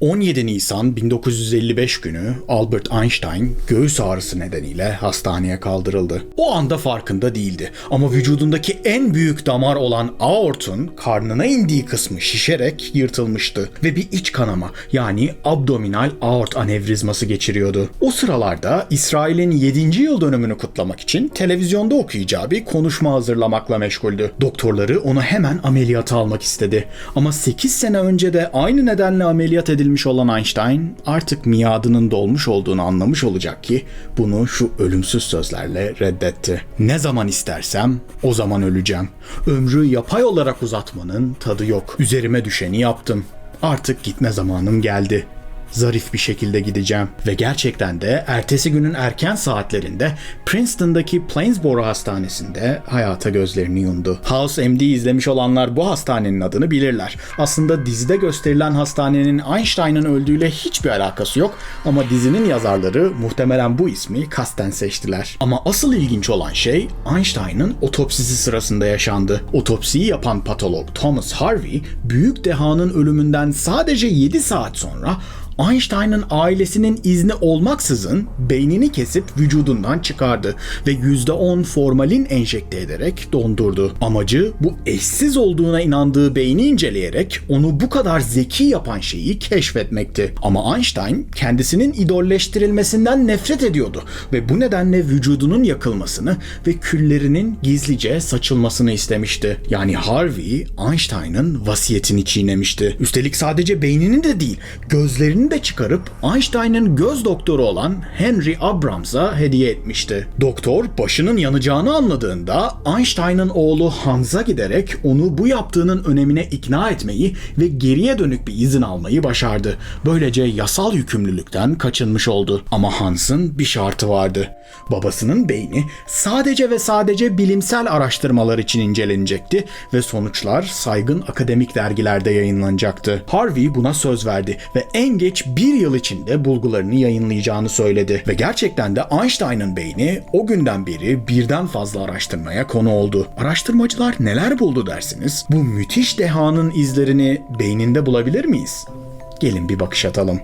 17 Nisan 1955 günü Albert Einstein göğüs ağrısı nedeniyle hastaneye kaldırıldı. O anda farkında değildi ama vücudundaki en büyük damar olan aortun karnına indiği kısmı şişerek yırtılmıştı ve bir iç kanama yani abdominal aort anevrizması geçiriyordu. O sıralarda İsrail'in 7. yıl dönümünü kutlamak için televizyonda okuyacağı bir konuşma hazırlamakla meşguldü. Doktorları onu hemen ameliyata almak istedi. Ama 8 sene önce de aynı nedenle ameliyat edilmiş olan Einstein artık miadının dolmuş olduğunu anlamış olacak ki bunu şu ölümsüz sözlerle reddetti. Ne zaman istersem o zaman öleceğim. Ömrü yapay olarak uzatmanın tadı yok. Üzerime düşeni yaptım. Artık gitme zamanım geldi zarif bir şekilde gideceğim. Ve gerçekten de ertesi günün erken saatlerinde Princeton'daki Plainsboro Hastanesi'nde hayata gözlerini yumdu. House MD izlemiş olanlar bu hastanenin adını bilirler. Aslında dizide gösterilen hastanenin Einstein'ın öldüğüyle hiçbir alakası yok ama dizinin yazarları muhtemelen bu ismi kasten seçtiler. Ama asıl ilginç olan şey Einstein'ın otopsisi sırasında yaşandı. Otopsiyi yapan patolog Thomas Harvey, büyük dehanın ölümünden sadece 7 saat sonra Einstein'ın ailesinin izni olmaksızın beynini kesip vücudundan çıkardı ve %10 formalin enjekte ederek dondurdu. Amacı bu eşsiz olduğuna inandığı beyni inceleyerek onu bu kadar zeki yapan şeyi keşfetmekti. Ama Einstein kendisinin idolleştirilmesinden nefret ediyordu ve bu nedenle vücudunun yakılmasını ve küllerinin gizlice saçılmasını istemişti. Yani Harvey Einstein'ın vasiyetini çiğnemişti. Üstelik sadece beynini de değil, gözlerini de çıkarıp Einstein'ın göz doktoru olan Henry Abrams'a hediye etmişti. Doktor başının yanacağını anladığında Einstein'ın oğlu Hans'a giderek onu bu yaptığının önemine ikna etmeyi ve geriye dönük bir izin almayı başardı. Böylece yasal yükümlülükten kaçınmış oldu. Ama Hans'ın bir şartı vardı. Babasının beyni sadece ve sadece bilimsel araştırmalar için incelenecekti ve sonuçlar saygın akademik dergilerde yayınlanacaktı. Harvey buna söz verdi ve en geç bir yıl içinde bulgularını yayınlayacağını söyledi. Ve gerçekten de Einstein'ın beyni o günden beri birden fazla araştırmaya konu oldu. Araştırmacılar neler buldu dersiniz? Bu müthiş dehanın izlerini beyninde bulabilir miyiz? Gelin bir bakış atalım.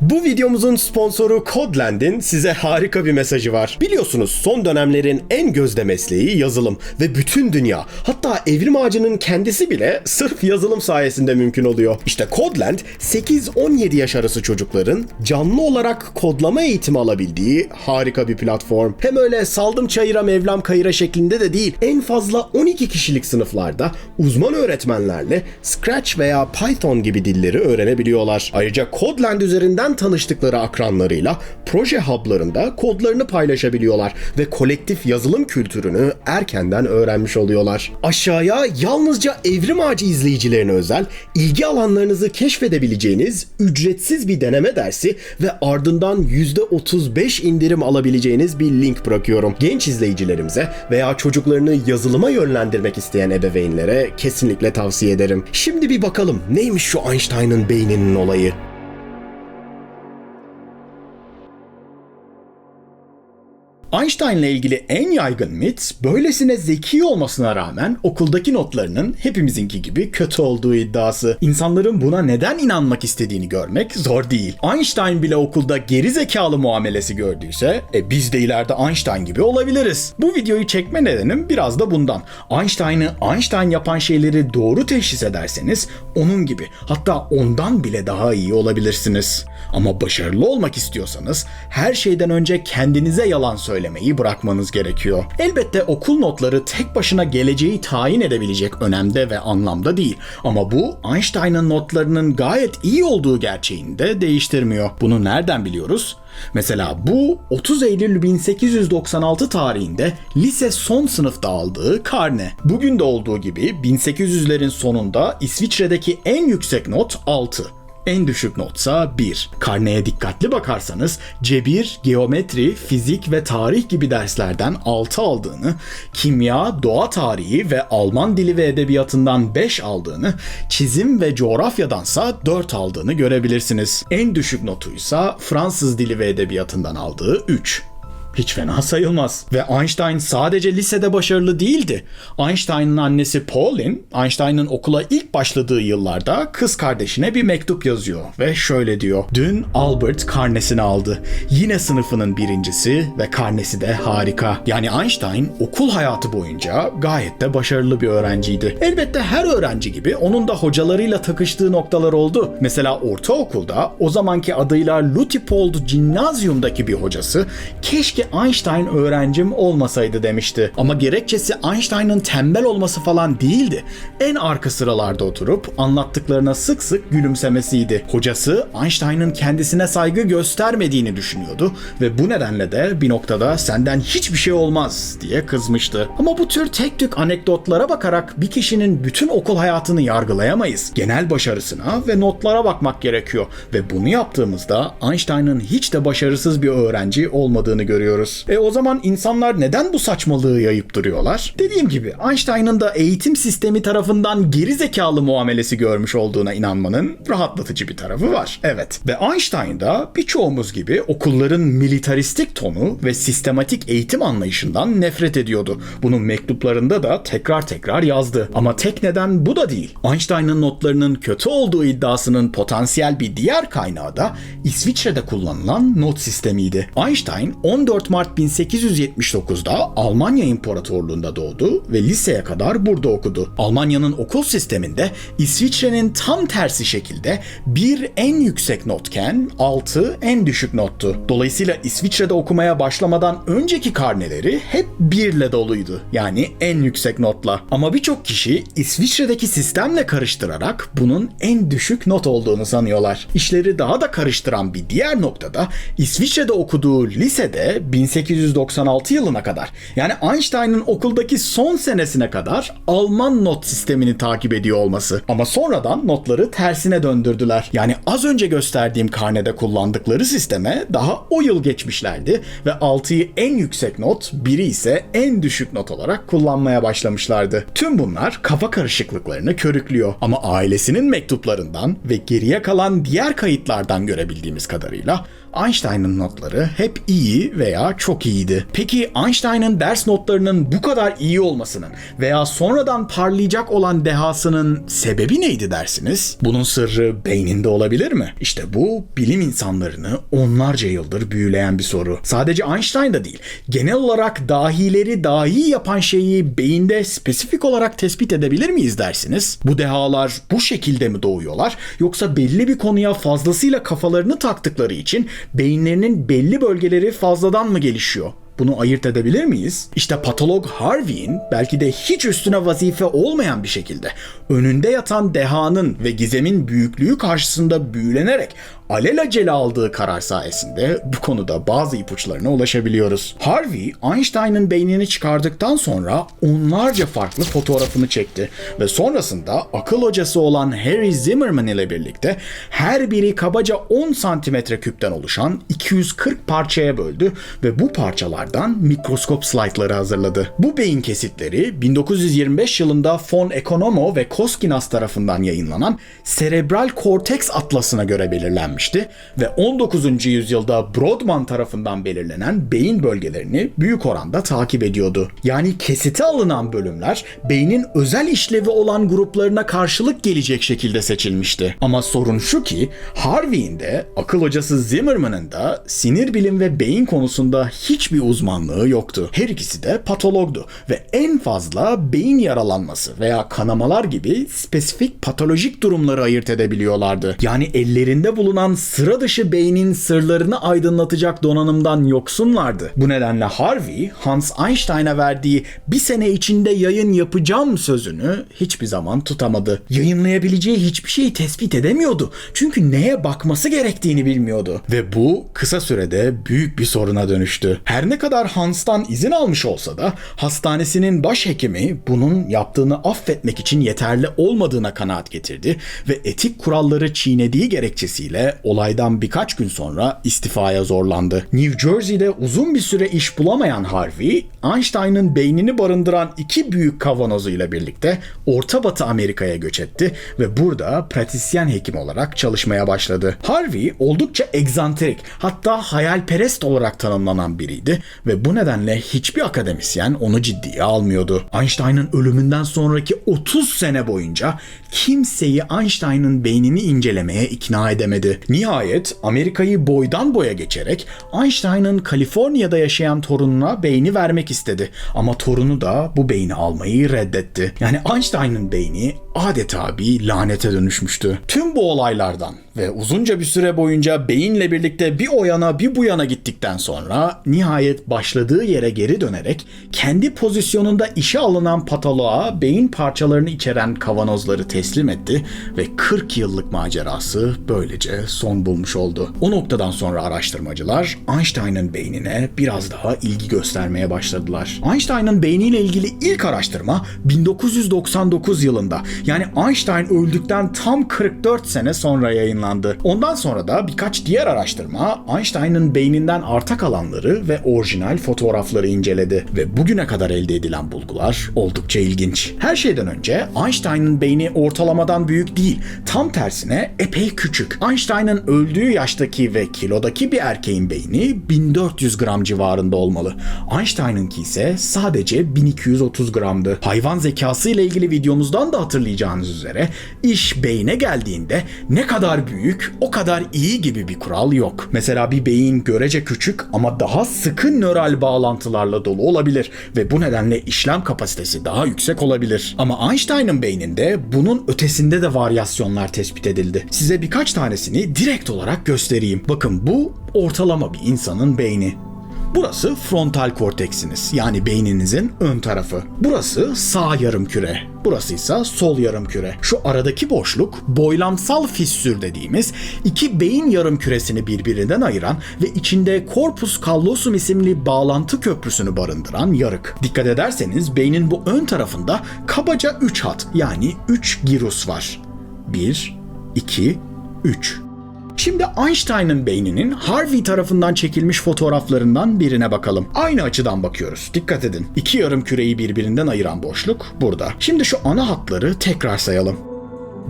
Bu videomuzun sponsoru Codland'in size harika bir mesajı var. Biliyorsunuz son dönemlerin en gözde mesleği yazılım ve bütün dünya hatta evrim ağacının kendisi bile sırf yazılım sayesinde mümkün oluyor. İşte Codland 8-17 yaş arası çocukların canlı olarak kodlama eğitimi alabildiği harika bir platform. Hem öyle saldım çayıra mevlam kayıra şeklinde de değil en fazla 12 kişilik sınıflarda uzman öğretmenlerle Scratch veya Python gibi dilleri öğrenebiliyorlar. Ayrıca Codland üzerinden tanıştıkları akranlarıyla proje hub'larında kodlarını paylaşabiliyorlar ve kolektif yazılım kültürünü erkenden öğrenmiş oluyorlar. Aşağıya yalnızca Evrim Ağacı izleyicilerine özel ilgi alanlarınızı keşfedebileceğiniz ücretsiz bir deneme dersi ve ardından %35 indirim alabileceğiniz bir link bırakıyorum. Genç izleyicilerimize veya çocuklarını yazılıma yönlendirmek isteyen ebeveynlere kesinlikle tavsiye ederim. Şimdi bir bakalım neymiş şu Einstein'ın beyninin olayı. Einstein'la ilgili en yaygın mit, böylesine zeki olmasına rağmen okuldaki notlarının hepimizinki gibi kötü olduğu iddiası. İnsanların buna neden inanmak istediğini görmek zor değil. Einstein bile okulda geri zekalı muamelesi gördüyse, e biz de ileride Einstein gibi olabiliriz. Bu videoyu çekme nedenim biraz da bundan. Einstein'ı Einstein yapan şeyleri doğru teşhis ederseniz onun gibi hatta ondan bile daha iyi olabilirsiniz. Ama başarılı olmak istiyorsanız her şeyden önce kendinize yalan söylemeyi bırakmanız gerekiyor. Elbette okul notları tek başına geleceği tayin edebilecek önemde ve anlamda değil. Ama bu Einstein'ın notlarının gayet iyi olduğu gerçeğini de değiştirmiyor. Bunu nereden biliyoruz? Mesela bu 30 Eylül 1896 tarihinde lise son sınıfta aldığı karne. Bugün de olduğu gibi 1800'lerin sonunda İsviçre'deki en yüksek not 6 en düşük notsa 1. Karneye dikkatli bakarsanız cebir, geometri, fizik ve tarih gibi derslerden 6 aldığını, kimya, doğa tarihi ve Alman dili ve edebiyatından 5 aldığını, çizim ve coğrafyadansa 4 aldığını görebilirsiniz. En düşük notuysa Fransız dili ve edebiyatından aldığı 3. Hiç fena sayılmaz. Ve Einstein sadece lisede başarılı değildi. Einstein'ın annesi Pauline, Einstein'ın okula ilk başladığı yıllarda kız kardeşine bir mektup yazıyor ve şöyle diyor. Dün Albert karnesini aldı. Yine sınıfının birincisi ve karnesi de harika. Yani Einstein okul hayatı boyunca gayet de başarılı bir öğrenciydi. Elbette her öğrenci gibi onun da hocalarıyla takıştığı noktalar oldu. Mesela ortaokulda o zamanki adıyla Lutipold Gymnasium'daki bir hocası keşke Einstein öğrencim olmasaydı demişti. Ama gerekçesi Einstein'ın tembel olması falan değildi. En arka sıralarda oturup anlattıklarına sık sık gülümsemesiydi. Hocası Einstein'ın kendisine saygı göstermediğini düşünüyordu ve bu nedenle de bir noktada senden hiçbir şey olmaz diye kızmıştı. Ama bu tür tek tük anekdotlara bakarak bir kişinin bütün okul hayatını yargılayamayız. Genel başarısına ve notlara bakmak gerekiyor ve bunu yaptığımızda Einstein'ın hiç de başarısız bir öğrenci olmadığını görüyoruz. E o zaman insanlar neden bu saçmalığı yayıp duruyorlar? Dediğim gibi Einstein'ın da eğitim sistemi tarafından geri zekalı muamelesi görmüş olduğuna inanmanın rahatlatıcı bir tarafı var. Evet. Ve Einstein da birçoğumuz gibi okulların militaristik tonu ve sistematik eğitim anlayışından nefret ediyordu. Bunun mektuplarında da tekrar tekrar yazdı. Ama tek neden bu da değil. Einstein'ın notlarının kötü olduğu iddiasının potansiyel bir diğer kaynağı da İsviçre'de kullanılan not sistemiydi. Einstein 14 Mart 1879'da Almanya İmparatorluğu'nda doğdu ve liseye kadar burada okudu. Almanya'nın okul sisteminde İsviçre'nin tam tersi şekilde bir en yüksek notken 6 en düşük nottu. Dolayısıyla İsviçre'de okumaya başlamadan önceki karneleri hep 1 ile doluydu. Yani en yüksek notla. Ama birçok kişi İsviçre'deki sistemle karıştırarak bunun en düşük not olduğunu sanıyorlar. İşleri daha da karıştıran bir diğer noktada İsviçre'de okuduğu lisede 1896 yılına kadar yani Einstein'ın okuldaki son senesine kadar Alman not sistemini takip ediyor olması. Ama sonradan notları tersine döndürdüler. Yani az önce gösterdiğim karnede kullandıkları sisteme daha o yıl geçmişlerdi ve 6'yı en yüksek not, 1'i ise en düşük not olarak kullanmaya başlamışlardı. Tüm bunlar kafa karışıklıklarını körüklüyor. Ama ailesinin mektuplarından ve geriye kalan diğer kayıtlardan görebildiğimiz kadarıyla Einstein'ın notları hep iyi veya çok iyiydi. Peki Einstein'ın ders notlarının bu kadar iyi olmasının veya sonradan parlayacak olan dehasının sebebi neydi dersiniz? Bunun sırrı beyninde olabilir mi? İşte bu bilim insanlarını onlarca yıldır büyüleyen bir soru. Sadece Einstein'da değil, genel olarak dahileri dahi yapan şeyi beyinde spesifik olarak tespit edebilir miyiz dersiniz? Bu dehalar bu şekilde mi doğuyorlar yoksa belli bir konuya fazlasıyla kafalarını taktıkları için beyinlerinin belli bölgeleri fazladan mı gelişiyor? Bunu ayırt edebilir miyiz? İşte patolog Harvey'in belki de hiç üstüne vazife olmayan bir şekilde önünde yatan dehanın ve gizemin büyüklüğü karşısında büyülenerek alelacele aldığı karar sayesinde bu konuda bazı ipuçlarına ulaşabiliyoruz. Harvey, Einstein'ın beynini çıkardıktan sonra onlarca farklı fotoğrafını çekti ve sonrasında akıl hocası olan Harry Zimmerman ile birlikte her biri kabaca 10 santimetre küpten oluşan 240 parçaya böldü ve bu parçalardan mikroskop slaytları hazırladı. Bu beyin kesitleri 1925 yılında von Economo ve Koskinas tarafından yayınlanan Serebral Korteks Atlası'na göre belirlenmişti ve 19. yüzyılda Brodmann tarafından belirlenen beyin bölgelerini büyük oranda takip ediyordu. Yani kesite alınan bölümler beynin özel işlevi olan gruplarına karşılık gelecek şekilde seçilmişti. Ama sorun şu ki Harvey'in de akıl hocası Zimmerman'ın da sinir bilim ve beyin konusunda hiçbir uzmanlığı yoktu. Her ikisi de patologdu ve en fazla beyin yaralanması veya kanamalar gibi spesifik patolojik durumları ayırt edebiliyorlardı. Yani ellerinde bulunan sıra dışı beynin sırlarını aydınlatacak donanımdan yoksunlardı. Bu nedenle Harvey, Hans Einstein'a verdiği bir sene içinde yayın yapacağım sözünü hiçbir zaman tutamadı. Yayınlayabileceği hiçbir şeyi tespit edemiyordu. Çünkü neye bakması gerektiğini bilmiyordu. Ve bu kısa sürede büyük bir soruna dönüştü. Her ne kadar Hans'tan izin almış olsa da hastanesinin başhekimi bunun yaptığını affetmek için yeterli olmadığına kanaat getirdi ve etik kuralları çiğnediği gerekçesiyle olaydan birkaç gün sonra istifaya zorlandı. New Jersey'de uzun bir süre iş bulamayan Harvey, Einstein'ın beynini barındıran iki büyük kavanozuyla birlikte Orta Batı Amerika'ya göç etti ve burada pratisyen hekim olarak çalışmaya başladı. Harvey oldukça egzantrik hatta hayalperest olarak tanımlanan biriydi ve bu nedenle hiçbir akademisyen onu ciddiye almıyordu. Einstein'ın ölümünden sonraki 30 sene boyunca kimseyi Einstein'ın beynini incelemeye ikna edemedi. Nihayet Amerika'yı boydan boya geçerek Einstein'ın Kaliforniya'da yaşayan torununa beyni vermek istedi. Ama torunu da bu beyni almayı reddetti. Yani Einstein'ın beyni adeta bir lanete dönüşmüştü. Tüm bu olaylardan ve uzunca bir süre boyunca beyinle birlikte bir o yana bir bu yana gittikten sonra nihayet başladığı yere geri dönerek kendi pozisyonunda işe alınan patoloğa beyin parçalarını içeren kavanozları teslim etti ve 40 yıllık macerası böylece son bulmuş oldu. O noktadan sonra araştırmacılar Einstein'ın beynine biraz daha ilgi göstermeye başladılar. Einstein'ın beyniyle ilgili ilk araştırma 1999 yılında yani Einstein öldükten tam 44 sene sonra yayınlandı. Ondan sonra da birkaç diğer araştırma Einstein'ın beyninden arta kalanları ve orijinal fotoğrafları inceledi ve bugüne kadar elde edilen bulgular oldukça ilginç. Her şeyden önce Einstein'ın beyni ortalamadan büyük değil, tam tersine epey küçük. Einstein'ın öldüğü yaştaki ve kilodaki bir erkeğin beyni 1400 gram civarında olmalı. Einstein'ınki ise sadece 1230 gramdı. Hayvan zekası ile ilgili videomuzdan da hatırlayacağınız üzere iş beyne geldiğinde ne kadar büyük o kadar iyi gibi bir kural yok. Mesela bir beyin görece küçük ama daha sıkı nöral bağlantılarla dolu olabilir ve bu nedenle işlem kapasitesi daha yüksek olabilir. Ama Einstein'ın beyninde bunun ötesinde de varyasyonlar tespit edildi. Size birkaç tanesini direkt olarak göstereyim. Bakın bu ortalama bir insanın beyni. Burası frontal korteksiniz yani beyninizin ön tarafı. Burası sağ yarım küre. Burası ise sol yarım küre. Şu aradaki boşluk boylamsal fissür dediğimiz iki beyin yarım küresini birbirinden ayıran ve içinde corpus callosum isimli bağlantı köprüsünü barındıran yarık. Dikkat ederseniz beynin bu ön tarafında kabaca 3 hat yani 3 girus var. 1, 2, 3. Şimdi Einstein'ın beyninin Harvey tarafından çekilmiş fotoğraflarından birine bakalım. Aynı açıdan bakıyoruz. Dikkat edin. İki yarım küreyi birbirinden ayıran boşluk burada. Şimdi şu ana hatları tekrar sayalım.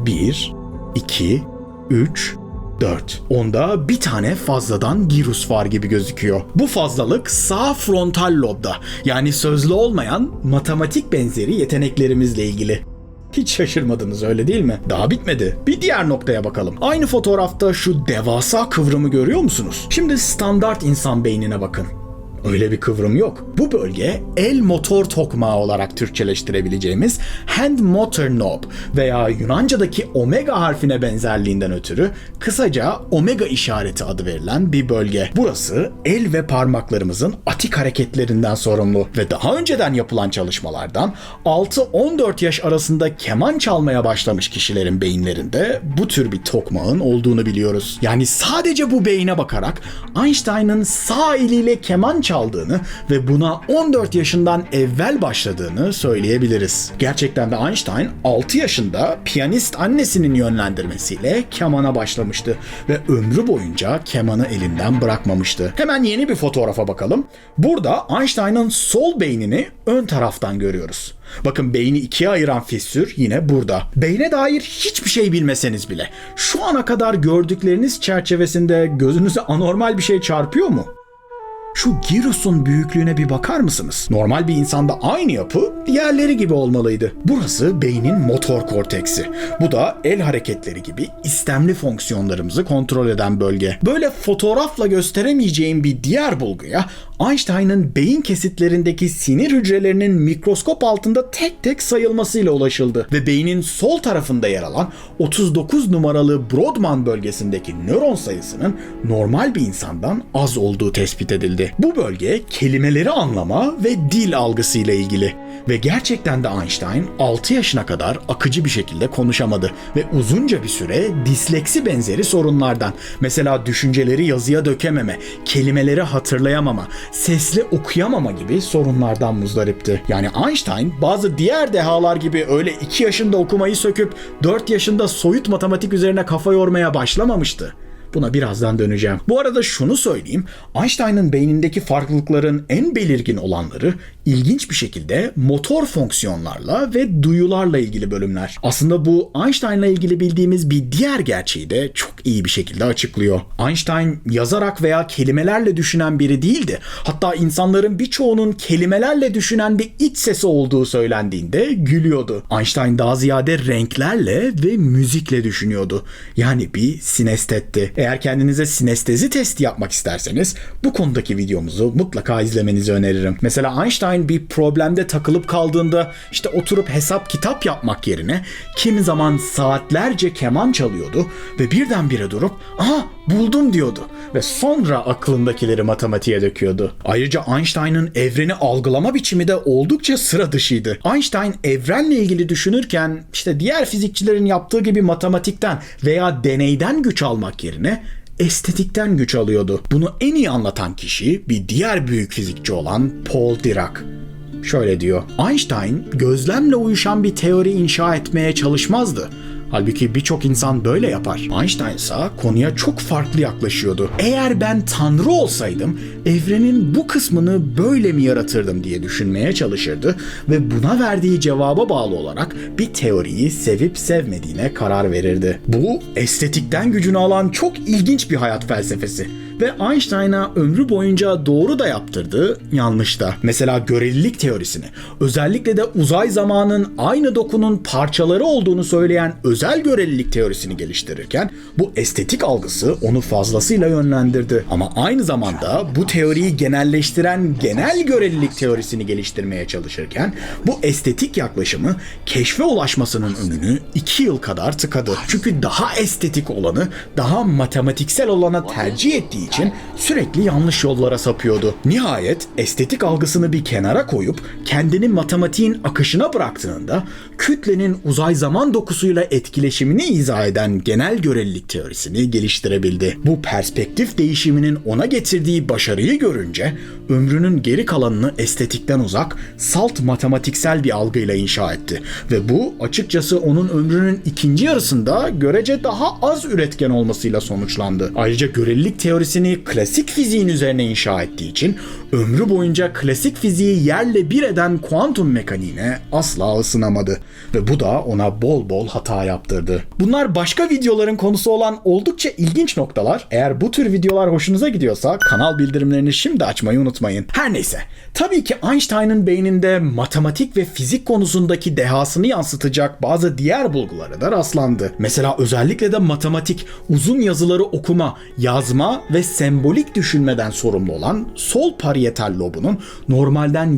1, 2, 3, 4. Onda bir tane fazladan girus var gibi gözüküyor. Bu fazlalık sağ frontal lobda yani sözlü olmayan matematik benzeri yeteneklerimizle ilgili. Hiç şaşırmadınız öyle değil mi? Daha bitmedi. Bir diğer noktaya bakalım. Aynı fotoğrafta şu devasa kıvrımı görüyor musunuz? Şimdi standart insan beynine bakın. Öyle bir kıvrım yok. Bu bölge el motor tokmağı olarak Türkçeleştirebileceğimiz hand motor knob veya Yunanca'daki omega harfine benzerliğinden ötürü kısaca omega işareti adı verilen bir bölge. Burası el ve parmaklarımızın atik hareketlerinden sorumlu ve daha önceden yapılan çalışmalardan 6-14 yaş arasında keman çalmaya başlamış kişilerin beyinlerinde bu tür bir tokmağın olduğunu biliyoruz. Yani sadece bu beyine bakarak Einstein'ın sağ eliyle keman çaldığını ve buna 14 yaşından evvel başladığını söyleyebiliriz. Gerçekten de Einstein 6 yaşında piyanist annesinin yönlendirmesiyle kemana başlamıştı ve ömrü boyunca kemanı elinden bırakmamıştı. Hemen yeni bir fotoğrafa bakalım. Burada Einstein'ın sol beynini ön taraftan görüyoruz. Bakın beyni ikiye ayıran fissür yine burada. Beyne dair hiçbir şey bilmeseniz bile şu ana kadar gördükleriniz çerçevesinde gözünüze anormal bir şey çarpıyor mu? Şu girusun büyüklüğüne bir bakar mısınız? Normal bir insanda aynı yapı diğerleri gibi olmalıydı. Burası beynin motor korteksi. Bu da el hareketleri gibi istemli fonksiyonlarımızı kontrol eden bölge. Böyle fotoğrafla gösteremeyeceğim bir diğer bulguya Einstein'ın beyin kesitlerindeki sinir hücrelerinin mikroskop altında tek tek sayılmasıyla ulaşıldı ve beynin sol tarafında yer alan 39 numaralı Brodmann bölgesindeki nöron sayısının normal bir insandan az olduğu tespit edildi. Bu bölge kelimeleri anlama ve dil algısıyla ilgili ve gerçekten de Einstein 6 yaşına kadar akıcı bir şekilde konuşamadı ve uzunca bir süre disleksi benzeri sorunlardan mesela düşünceleri yazıya dökememe, kelimeleri hatırlayamama, sesli okuyamama gibi sorunlardan muzdaripti. Yani Einstein bazı diğer dehalar gibi öyle 2 yaşında okumayı söküp 4 yaşında soyut matematik üzerine kafa yormaya başlamamıştı. Buna birazdan döneceğim. Bu arada şunu söyleyeyim. Einstein'ın beynindeki farklılıkların en belirgin olanları ilginç bir şekilde motor fonksiyonlarla ve duyularla ilgili bölümler. Aslında bu Einstein'la ilgili bildiğimiz bir diğer gerçeği de çok iyi bir şekilde açıklıyor. Einstein yazarak veya kelimelerle düşünen biri değildi. Hatta insanların birçoğunun kelimelerle düşünen bir iç sesi olduğu söylendiğinde gülüyordu. Einstein daha ziyade renklerle ve müzikle düşünüyordu. Yani bir sinestetti. Eğer kendinize sinestezi testi yapmak isterseniz bu konudaki videomuzu mutlaka izlemenizi öneririm. Mesela Einstein bir problemde takılıp kaldığında işte oturup hesap kitap yapmak yerine kimi zaman saatlerce keman çalıyordu ve birdenbire durup aha buldum diyordu ve sonra aklındakileri matematiğe döküyordu. Ayrıca Einstein'ın evreni algılama biçimi de oldukça sıra dışıydı. Einstein evrenle ilgili düşünürken işte diğer fizikçilerin yaptığı gibi matematikten veya deneyden güç almak yerine estetikten güç alıyordu. Bunu en iyi anlatan kişi bir diğer büyük fizikçi olan Paul Dirac. Şöyle diyor. Einstein gözlemle uyuşan bir teori inşa etmeye çalışmazdı. Halbuki birçok insan böyle yapar. Einstein ise konuya çok farklı yaklaşıyordu. Eğer ben tanrı olsaydım evrenin bu kısmını böyle mi yaratırdım diye düşünmeye çalışırdı ve buna verdiği cevaba bağlı olarak bir teoriyi sevip sevmediğine karar verirdi. Bu estetikten gücünü alan çok ilginç bir hayat felsefesi ve Einstein'a ömrü boyunca doğru da yaptırdı, yanlış da. Mesela görelilik teorisini, özellikle de uzay zamanın aynı dokunun parçaları olduğunu söyleyen özel görelilik teorisini geliştirirken bu estetik algısı onu fazlasıyla yönlendirdi. Ama aynı zamanda bu teoriyi genelleştiren genel görelilik teorisini geliştirmeye çalışırken bu estetik yaklaşımı keşfe ulaşmasının önünü iki yıl kadar tıkadı. Çünkü daha estetik olanı, daha matematiksel olana tercih ettiği için sürekli yanlış yollara sapıyordu. Nihayet estetik algısını bir kenara koyup kendini matematiğin akışına bıraktığında kütlenin uzay zaman dokusuyla etkileşimini izah eden genel görelilik teorisini geliştirebildi. Bu perspektif değişiminin ona getirdiği başarıyı görünce ömrünün geri kalanını estetikten uzak, salt matematiksel bir algıyla inşa etti ve bu açıkçası onun ömrünün ikinci yarısında görece daha az üretken olmasıyla sonuçlandı. Ayrıca görelilik teorisini klasik fiziğin üzerine inşa ettiği için ömrü boyunca klasik fiziği yerle bir eden kuantum mekaniğine asla ısınamadı ve bu da ona bol bol hata yaptırdı. Bunlar başka videoların konusu olan oldukça ilginç noktalar. Eğer bu tür videolar hoşunuza gidiyorsa kanal bildirimlerini şimdi açmayı unutmayın. Her neyse, tabii ki Einstein'ın beyninde matematik ve fizik konusundaki dehasını yansıtacak bazı diğer bulgulara da rastlandı. Mesela özellikle de matematik, uzun yazıları okuma, yazma ve sembolik düşünmeden sorumlu olan sol parietal lobunun normalden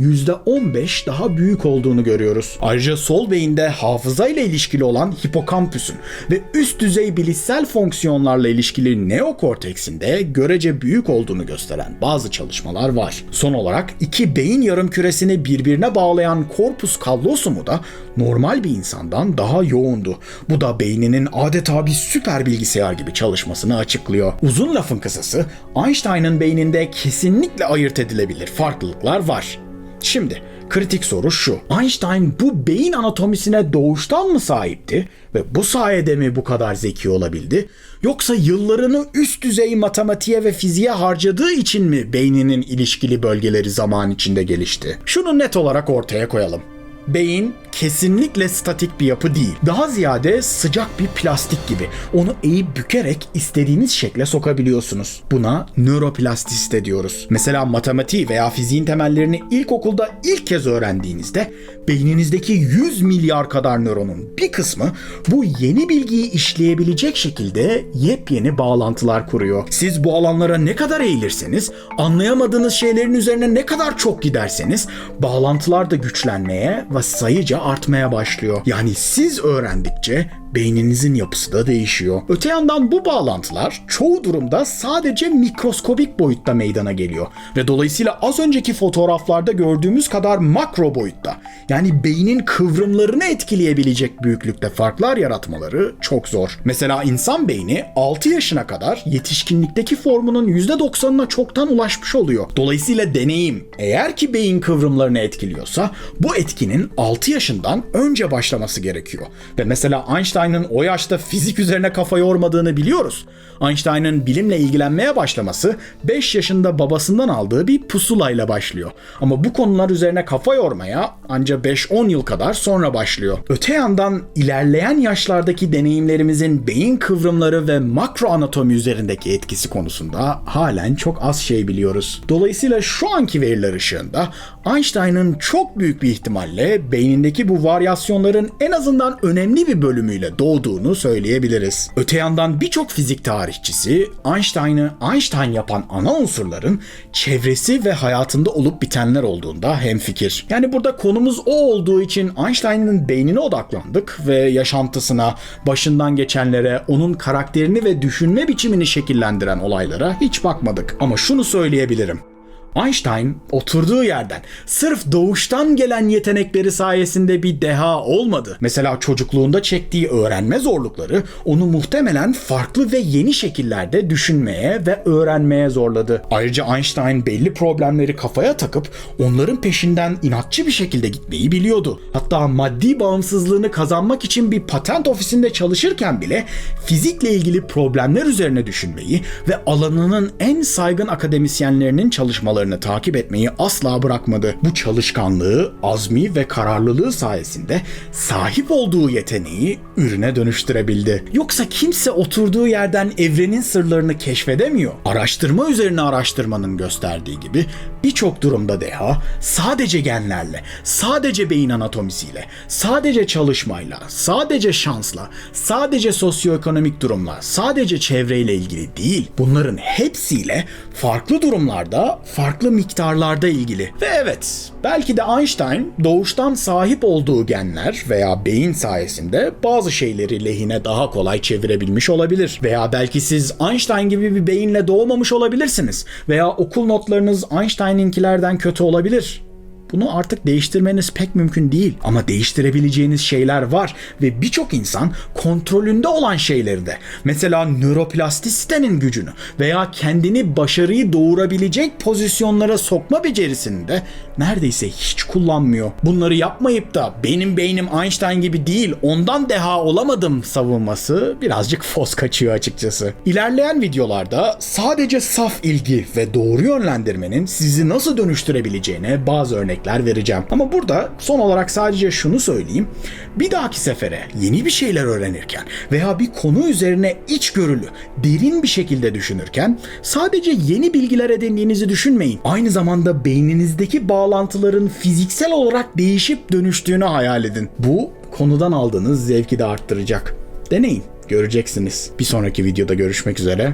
%15 daha büyük olduğunu görüyoruz. Ayrıca sol beyinde hafıza ile ilişkili olan hipokampüsün ve üst düzey bilişsel fonksiyonlarla ilişkili neokorteksin de görece büyük olduğunu gösteren bazı çalışmalar var. Son olarak iki beyin yarım küresini birbirine bağlayan korpus callosum'u da normal bir insandan daha yoğundu. Bu da beyninin adeta bir süper bilgisayar gibi çalışmasını açıklıyor. Uzun lafın kısası Einstein'ın beyninde kesinlikle ayırt edilebilir farklılıklar var. Şimdi kritik soru şu. Einstein bu beyin anatomisine doğuştan mı sahipti ve bu sayede mi bu kadar zeki olabildi? Yoksa yıllarını üst düzey matematiğe ve fiziğe harcadığı için mi beyninin ilişkili bölgeleri zaman içinde gelişti? Şunu net olarak ortaya koyalım. Beyin kesinlikle statik bir yapı değil. Daha ziyade sıcak bir plastik gibi. Onu eğip bükerek istediğiniz şekle sokabiliyorsunuz. Buna nöroplastisite diyoruz. Mesela matematiği veya fiziğin temellerini ilkokulda ilk kez öğrendiğinizde beyninizdeki 100 milyar kadar nöronun bir kısmı bu yeni bilgiyi işleyebilecek şekilde yepyeni bağlantılar kuruyor. Siz bu alanlara ne kadar eğilirseniz, anlayamadığınız şeylerin üzerine ne kadar çok giderseniz bağlantılar da güçlenmeye sayıca artmaya başlıyor. Yani siz öğrendikçe beyninizin yapısı da değişiyor. Öte yandan bu bağlantılar çoğu durumda sadece mikroskobik boyutta meydana geliyor ve dolayısıyla az önceki fotoğraflarda gördüğümüz kadar makro boyutta yani beynin kıvrımlarını etkileyebilecek büyüklükte farklar yaratmaları çok zor. Mesela insan beyni 6 yaşına kadar yetişkinlikteki formunun %90'ına çoktan ulaşmış oluyor. Dolayısıyla deneyim eğer ki beyin kıvrımlarını etkiliyorsa bu etkinin 6 yaşından önce başlaması gerekiyor. Ve mesela Einstein Einstein'ın o yaşta fizik üzerine kafa yormadığını biliyoruz. Einstein'ın bilimle ilgilenmeye başlaması 5 yaşında babasından aldığı bir pusulayla başlıyor. Ama bu konular üzerine kafa yormaya anca 5-10 yıl kadar sonra başlıyor. Öte yandan ilerleyen yaşlardaki deneyimlerimizin beyin kıvrımları ve makro anatomi üzerindeki etkisi konusunda halen çok az şey biliyoruz. Dolayısıyla şu anki veriler ışığında Einstein'ın çok büyük bir ihtimalle beynindeki bu varyasyonların en azından önemli bir bölümüyle doğduğunu söyleyebiliriz. Öte yandan birçok fizik tarihçisi Einstein'ı Einstein yapan ana unsurların çevresi ve hayatında olup bitenler olduğunda hemfikir. Yani burada konumuz o olduğu için Einstein'ın beynine odaklandık ve yaşantısına, başından geçenlere, onun karakterini ve düşünme biçimini şekillendiren olaylara hiç bakmadık. Ama şunu söyleyebilirim. Einstein oturduğu yerden sırf doğuştan gelen yetenekleri sayesinde bir deha olmadı. Mesela çocukluğunda çektiği öğrenme zorlukları onu muhtemelen farklı ve yeni şekillerde düşünmeye ve öğrenmeye zorladı. Ayrıca Einstein belli problemleri kafaya takıp onların peşinden inatçı bir şekilde gitmeyi biliyordu. Hatta maddi bağımsızlığını kazanmak için bir patent ofisinde çalışırken bile fizikle ilgili problemler üzerine düşünmeyi ve alanının en saygın akademisyenlerinin çalışmalarını takip etmeyi asla bırakmadı. Bu çalışkanlığı, azmi ve kararlılığı sayesinde sahip olduğu yeteneği ürüne dönüştürebildi. Yoksa kimse oturduğu yerden evrenin sırlarını keşfedemiyor. Araştırma üzerine araştırmanın gösterdiği gibi birçok durumda deha sadece genlerle, sadece beyin anatomisiyle, sadece çalışmayla, sadece şansla, sadece sosyoekonomik durumla, sadece çevreyle ilgili değil. Bunların hepsiyle farklı durumlarda, farklı miktarlarda ilgili. Ve evet, belki de Einstein doğuştan sahip olduğu genler veya beyin sayesinde bazı şeyleri lehine daha kolay çevirebilmiş olabilir. Veya belki siz Einstein gibi bir beyinle doğmamış olabilirsiniz. Veya okul notlarınız Einstein'inkilerden kötü olabilir. Bunu artık değiştirmeniz pek mümkün değil. Ama değiştirebileceğiniz şeyler var ve birçok insan kontrolünde olan şeyleri de mesela nöroplastisitenin gücünü veya kendini başarıyı doğurabilecek pozisyonlara sokma becerisini de neredeyse hiç kullanmıyor. Bunları yapmayıp da benim beynim Einstein gibi değil ondan deha olamadım savunması birazcık fos kaçıyor açıkçası. İlerleyen videolarda sadece saf ilgi ve doğru yönlendirmenin sizi nasıl dönüştürebileceğine bazı örnekler vereceğim. Ama burada son olarak sadece şunu söyleyeyim. Bir dahaki sefere yeni bir şeyler öğrenirken veya bir konu üzerine içgörülü, derin bir şekilde düşünürken sadece yeni bilgiler edindiğinizi düşünmeyin. Aynı zamanda beyninizdeki bağlantıların fiziksel olarak değişip dönüştüğünü hayal edin. Bu konudan aldığınız zevki de arttıracak. Deneyin, göreceksiniz. Bir sonraki videoda görüşmek üzere.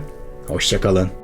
Hoşçakalın.